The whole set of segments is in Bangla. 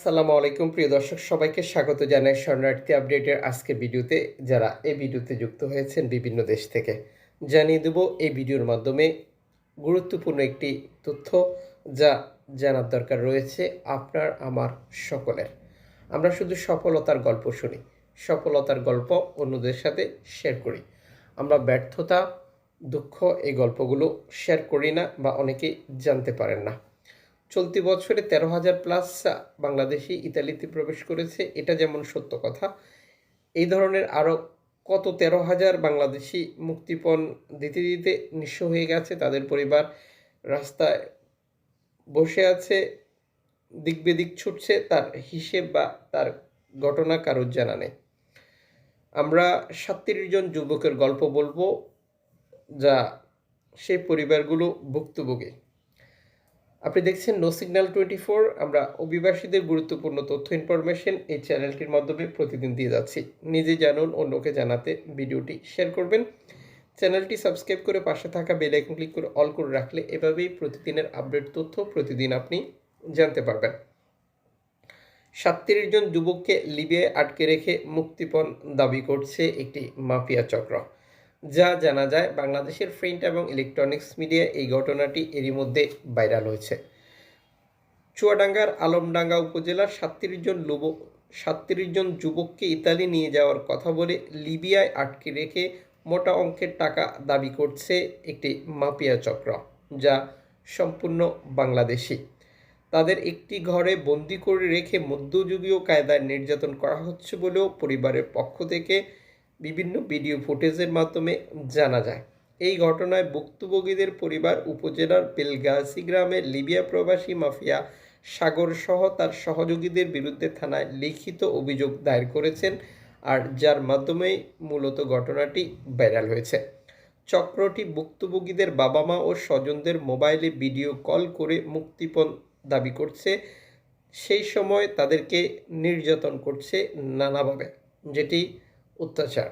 আসসালামু আলাইকুম, প্রিয় দর্শক, সবাইকে স্বাগত জানাই শরণার্থী আপডেটের আজকে ভিডিওতে। যারা এই ভিডিওতে যুক্ত হয়েছেন বিভিন্ন দেশ থেকে, জানিয়ে দেব এই ভিডিওর মাধ্যমে গুরুত্বপূর্ণ একটি তথ্য যা জানার দরকার রয়েছে আপনার, আমার সকলের। আমরা শুধু সফলতার গল্প শুনি, সফলতার গল্প অন্যদের সাথে শেয়ার করি। আমরা ব্যর্থতা, দুঃখ এই গল্পগুলো শেয়ার করি না বা অনেকেই জানতে পারেন না। চলতি বছরে তেরো হাজার প্লাস বাংলাদেশি ইতালিতে প্রবেশ করেছে। এটা যেমন সত্য কথা, এই ধরনের আরও কত তেরো হাজার বাংলাদেশি মুক্তিপণ দিতে দিতে নিঃস্ব হয়ে গেছে। তাদের পরিবার রাস্তায় বসে আছে, দিক বেদিক ছুটছে, তার হিসেব বা তার ঘটনা কারোর জানা নেই। আমরা সাতত্রিশ জন যুবকের গল্প বলব, যা সেই পরিবারগুলো ভুক্তভোগী। আপনি দেখছেন নো সিগন্যাল টোয়েন্টি ফোর আমরা অভিবাসীদের গুরুত্বপূর্ণ তথ্য ইনফরমেশন এই চ্যানেলটির মাধ্যমে প্রতিদিন দিয়ে যাচ্ছি। নিজে জানুন, অন্যকে জানাতে ভিডিওটি শেয়ার করবেন। চ্যানেলটি সাবস্ক্রাইব করে পাশে থাকা বেল আইকন ক্লিক করে অল করে রাখলে এভাবেই প্রতিদিনের আপডেট তথ্য প্রতিদিন আপনি জানতে পারবেন। সাতত্রিশ জন যুবককে লিবিয়ায় আটকে রেখে মুক্তিপণ দাবি করছে একটি মাফিয়া চক্র। যা জানা যায়, বাংলাদেশের প্রিন্ট এবং ইলেকট্রনিক্স মিডিয়া এই ঘটনাটি এরই মধ্যে ভাইরাল হয়েছে। চুয়াডাঙ্গার আলমডাঙ্গা উপজেলার সাতত্রিশ জন লুব, সাতত্রিশ জন যুবককে ইতালি নিয়ে যাওয়ার কথা বলে লিবিয়ায় আটকে রেখে মোটা অঙ্কের টাকা দাবি করছে একটি মাফিয়া চক্র, যা সম্পূর্ণ বাংলাদেশি। তাদের একটি ঘরে বন্দি করে রেখে মধ্যযুগীয় কায়দায় নির্যাতন করা হচ্ছে বলেও পরিবারের পক্ষ থেকে বিভিন্ন ভিডিও ফুটেজের মাধ্যমে জানা যায়। এই ঘটনায় ভুক্তভোগীদের পরিবার, উপজেলার বেলগাসি গ্রামে লিবিয়া প্রবাসী মাফিয়া সাগর সহ তার সহযোগীদের বিরুদ্ধে থানায় লিখিত অভিযোগ দায়ের করেছেন আর যার মাধ্যমেই মূলত ঘটনাটি ভাইরাল হয়েছে। চক্রটি ভুক্তভোগীদের বাবা মা ও স্বজনদের মোবাইলে ভিডিও কল করে মুক্তিপণ দাবি করছে। সেই সময় তাদেরকে নির্যাতন করছে নানাভাবে, যেটি অত্যাচার।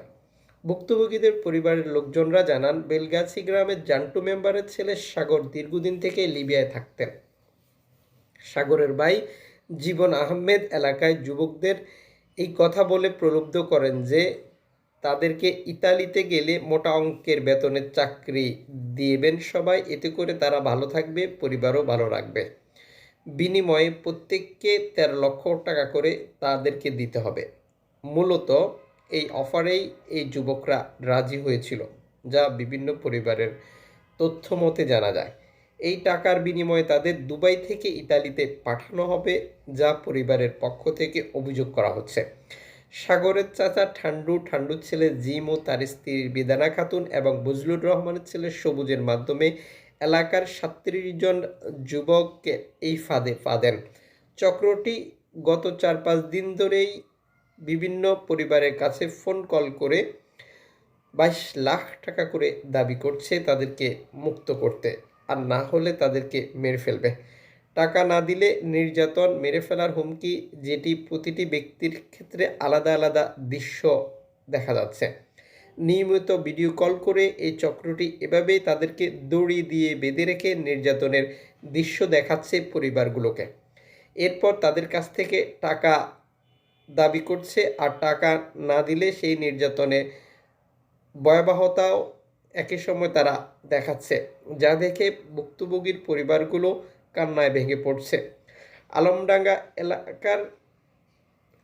ভুক্তভোগীদের পরিবারের লোকজনরা জানান, বেলগাছি গ্রামের জান্টু মেম্বারের ছেলে সাগর দীর্ঘদিন থেকে লিবিয়ায় থাকতেন। সাগরের ভাই জীবন আহমেদ এলাকায় যুবকদের এই কথা বলে প্রলুব্ধ করেন যে, তাদেরকে ইতালিতে গেলে মোটা অঙ্কের বেতনের চাকরি দিবেন সবাই, এতে করে তারা ভালো থাকবে, পরিবারও ভালো রাখবে। বিনিময়ে প্রত্যেককে তেরো লক্ষ টাকা করে তাদেরকে দিতে হবে। মূলত এই অফারেই এই যুবকরা রাজি হয়েছিল, যা বিভিন্ন পরিবারের তথ্য মতে জানা যায়। এই টাকার বিনিময়ে তাদের দুবাই থেকে ইতালিতে পাঠানো হবে, যা পরিবারের পক্ষ থেকে অভিযোগ করা হচ্ছে। সাগরের চাচা ঠান্ডু, ঠান্ডুর ছেলে জিম ও তার স্ত্রী বেদানা খাতুন এবং বজলুর রহমানের ছেলে সবুজের মাধ্যমে এলাকার সাতত্রিশ জন যুবককে এই ফাঁদে পা দেন। চক্রটি গত চার পাঁচ দিন ধরেই বিভিন্ন পরিবারের কাছে ফোন কল করে বাইশ লাখ টাকা করে দাবি করছে তাদেরকে মুক্ত করতে। আর না হলে তাদেরকে মেরে ফেলবে। টাকা না দিলে নির্যাতন, মেরে ফেলার হুমকি, যেটি প্রতিটি ব্যক্তির ক্ষেত্রে আলাদা আলাদা দৃশ্য দেখা যাচ্ছে। নিয়মিত ভিডিও কল করে এই চক্রটি এভাবেই তাদেরকে দড়ি দিয়ে বেঁধে রেখে নির্যাতনের দৃশ্য দেখাচ্ছে পরিবারগুলোকে। এরপর তাদের কাছ থেকে টাকা দাবি করছে আর টাকা না দিলে সেই নির্যাতনে ভয়াবহতাও একই সময় তারা দেখাচ্ছে, যা দেখে ভুক্তভোগীর পরিবারগুলো কান্নায় ভেঙে পড়ছে। আলমডাঙ্গা এলাকার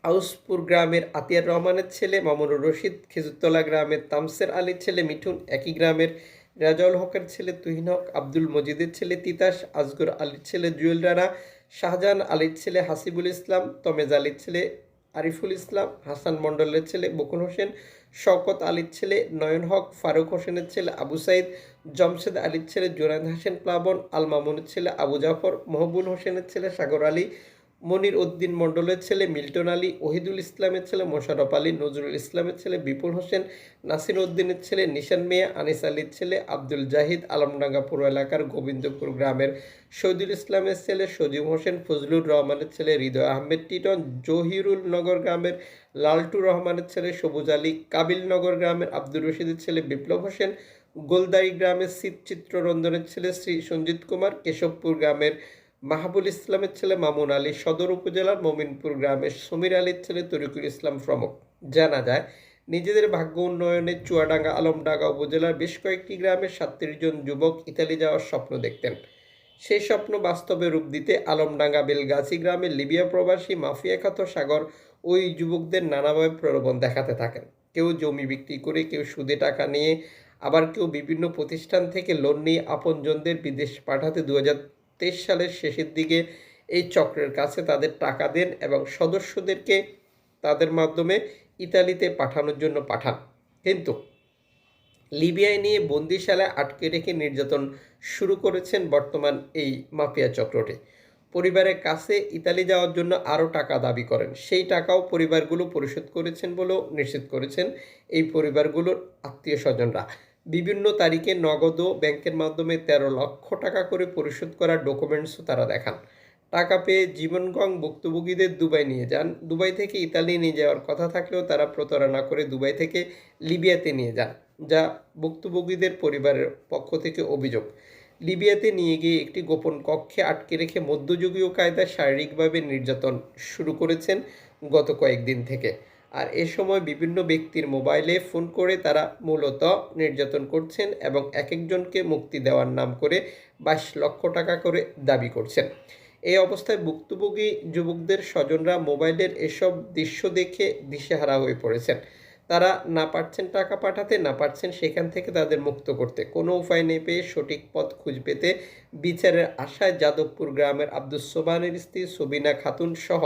আউসপুর গ্রামের আতিয়ার রহমানের ছেলে মামুনুর রশিদ, খেজুরতলা গ্রামের তামসের আলীর ছেলে মিঠুন, একই গ্রামের রাজাউল হকের ছেলে তুহিন হক, আব্দুল মজিদের ছেলে তিতাস, আজগর আলীর ছেলে জুয়েল রানা, শাহজাহান আলীর ছেলে হাসিবুল ইসলাম, তমেজ আলীর ছেলে আরিফুল ইসলাম, হাসান মণ্ডলের ছেলে বকুল হোসেন, শওকত আলীর ছেলে নয়ন হক, ফারুক হোসেনের ছেলে আবু সাইদ, জমশেদ আলীর ছেলে জোরান হাসেন প্লাবন, আল মামুনের ছেলে আবু জাফর, মহবুল হোসেনের ছেলে সাগর আলী মনির উদ্দিন মণ্ডলের ছেলে মিল্টন আলী, ওহিদুল ইসলামের ছেলে মোশারফ আলী, নজরুল ইসলামের ছেলে বিপুল হোসেন, নাসির উদ্দিনের ছেলে নিশান মিয়া, আনিস আলীর ছেলে আব্দুল জাহিদ, আলমডাঙ্গা এলাকার গোবিন্দপুর গ্রামের শহীদুল ইসলামের ছেলে সজিব হোসেন, ফজলুর রহমানের ছেলে হৃদয় আহমেদ টিটন, জহিরুল নগর গ্রামের লালটু রহমানের ছেলে সবুজ আলী কাবিলনগর গ্রামের আব্দুর রশিদের ছেলে বিপ্লব হোসেন, গোলদারি গ্রামের শীত চিত্ররঞ্জনের ছেলে শ্রী সঞ্জিত কুমার, কেশবপুর গ্রামের মাহাবুল ইসলামের ছেলে মামুন আলী সদর উপজেলার মমিনপুর গ্রামের সমীর আলীর ছেলে তরিকুল ইসলাম প্রমুখ। জানা যায়, নিজেদের ভাগ্য উন্নয়নে চুয়াডাঙ্গা, আলমডাঙ্গা উপজেলার বেশ কয়েকটি গ্রামের সাতত্রিশ জন যুবক ইতালি যাওয়ার স্বপ্ন দেখতেন। সেই স্বপ্ন বাস্তবে রূপ দিতে আলমডাঙ্গা বেলগাছি গ্রামের লিবিয়া প্রবাসী মাফিয়া খ্যাত সাগর ওই যুবকদের নানাভাবে প্রলোভন দেখাতে থাকেন। কেউ জমি বিক্রি করে, কেউ সুদে টাকা নিয়ে, আবার কেউ বিভিন্ন প্রতিষ্ঠান থেকে লোন নিয়ে আপনজনদের বিদেশ পাঠাতে দু হাজার তেইশ সালের শেষের দিকে এই চক্রের কাছে তাদের টাকা দেন এবং সদস্যদেরকে তাদের মাধ্যমে ইতালিতে পাঠানোর জন্য পাঠান। কিন্তু লিবিয়ায় নিয়ে বন্দিশালায় আটকে রেখে নির্যাতন শুরু করেছেন বর্তমান এই মাফিয়া চক্রটি। পরিবারের কাছে ইতালি যাওয়ার জন্য আরও টাকা দাবি করেন। সেই টাকাও পরিবারগুলো পরিশোধ করেছেন বলেও নিশ্চিত করেছেন এই পরিবারগুলোর আত্মীয় স্বজনরা। বিভিন্ন তারিখে নগদ ব্যাংকের মাধ্যমে তেরো লক্ষ টাকা করে পরিশোধ করার ডকুমেন্টসও তারা দেখান। টাকা পেয়ে জীবনগং ভুক্তভোগীদের দুবাই নিয়ে যান। দুবাই থেকে ইতালি নিয়ে যাওয়ার কথা থাকলেও তারা প্রতারণা করে দুবাই থেকে লিবিয়াতে নিয়ে যান, যা ভুক্তভোগীদের পরিবারের পক্ষ থেকে অভিযোগ। লিবিয়াতে নিয়ে গিয়ে একটি গোপন কক্ষে আটকে রেখে মধ্যযুগীয় কায়দায় শারীরিকভাবে নির্যাতন শুরু করেছেন গত কয়েকদিন থেকে। আর এ সময় বিভিন্ন ব্যক্তির মোবাইলে ফোন করে তারা মূলত নির্যাতন করছেন এবং এক একজনকে মুক্তি দেওয়ার নাম করে বাইশ লক্ষ টাকা করে দাবি করছেন। এই অবস্থায় ভুক্তভোগী যুবকদের স্বজনরা মোবাইলের এসব দৃশ্য দেখে দিশেহারা হয়ে পড়েছেন। তারা না পারছেন টাকা পাঠাতে, না পারছেন সেখান থেকে তাদের মুক্ত করতে। কোনো উপায় নেই পেয়ে সঠিক পথ খুঁজ পেতে বিচারের আশায় যাদবপুর গ্রামের আব্দুস সোবানের স্ত্রী সবিনা খাতুন সহ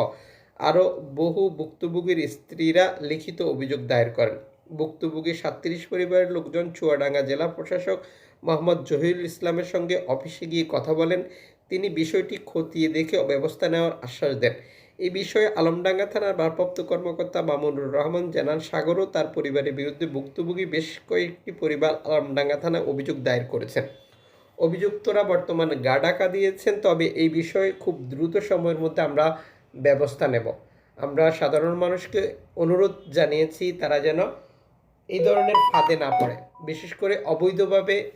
আরও বহু ভুক্তভোগীর স্ত্রীরা লিখিত অভিযোগ দায়ের করেন। ভুক্তভোগী সাতত্রিশ পরিবারের লোকজন চুয়াডাঙ্গা জেলা প্রশাসক মোহাম্মদ জহিরুল ইসলামের সঙ্গে অফিসে গিয়ে কথা বলেন। তিনি বিষয়টি খতিয়ে দেখে ব্যবস্থা নেওয়ার আশ্বাস দেন। এই বিষয়ে আলমডাঙ্গা থানার ভারপ্রাপ্ত কর্মকর্তা মামুনুর রহমান জানান সাগরও তার পরিবারের বিরুদ্ধে ভুক্তভোগী বেশ কয়েকটি পরিবার আলমডাঙ্গা থানায় অভিযোগ দায়ের করেছেন। অভিযুক্তরা বর্তমানে গা ডাকা দিয়েছেন, তবে এই বিষয়ে খুব দ্রুত সময়ের মধ্যে আমরা ব্যবস্থা নেব। আমরা সাধারণ মানুষকে অনুরোধ জানিয়েছি তারা যেন এই ধরনের ফাঁদে না পড়ে। বিশেষ করে অবৈধভাবে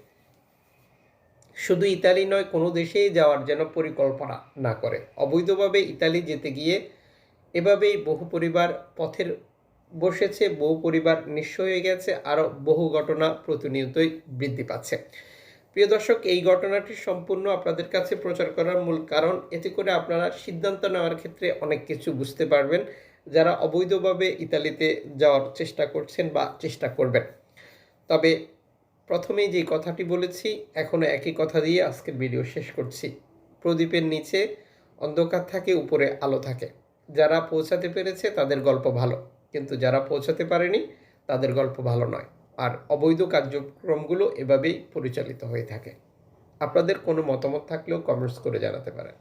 শুধু ইতালি নয়, কোনো দেশেই যাওয়ার যেন পরিকল্পনা না করে। অবৈধভাবে ইতালি যেতে গিয়ে এভাবেই বহু পরিবার পথের বসেছে, বহু পরিবার নিঃস্ব হয়ে গেছে, আরও বহু ঘটনা প্রতিনিয়তই বৃদ্ধি পাচ্ছে। প্রিয় দর্শক, এই ঘটনাটি সম্পূর্ণ আপনাদের কাছে প্রচার করার মূল কারণ। এতে করে আপনারা সিদ্ধান্ত নেওয়ার ক্ষেত্রে অনেক কিছু বুঝতে পারবেন। যারা অবৈধভাবে ইতালিতে যাওয়ার চেষ্টা করছেন বা চেষ্টা করবেন। তবে প্রথমেই যে কথাটি বলেছি এখনও একই কথা দিয়ে আজকের ভিডিও শেষ করছি। প্রদীপের নিচে অন্ধকার থাকে, উপরে আলো থাকে। যারা পৌঁছাতে পেরেছে, তাদের গল্প ভালো। কিন্তু যারা পৌঁছাতে পারেনি, তাদের গল্প ভালো নয়। আর অবৈধ কার্যক্রমগুলো এভাবেই পরিচালিত হয়ে থাকে। আপনাদের কোনো মতামত থাকলেও কমেন্টস করে জানাতে পারেন।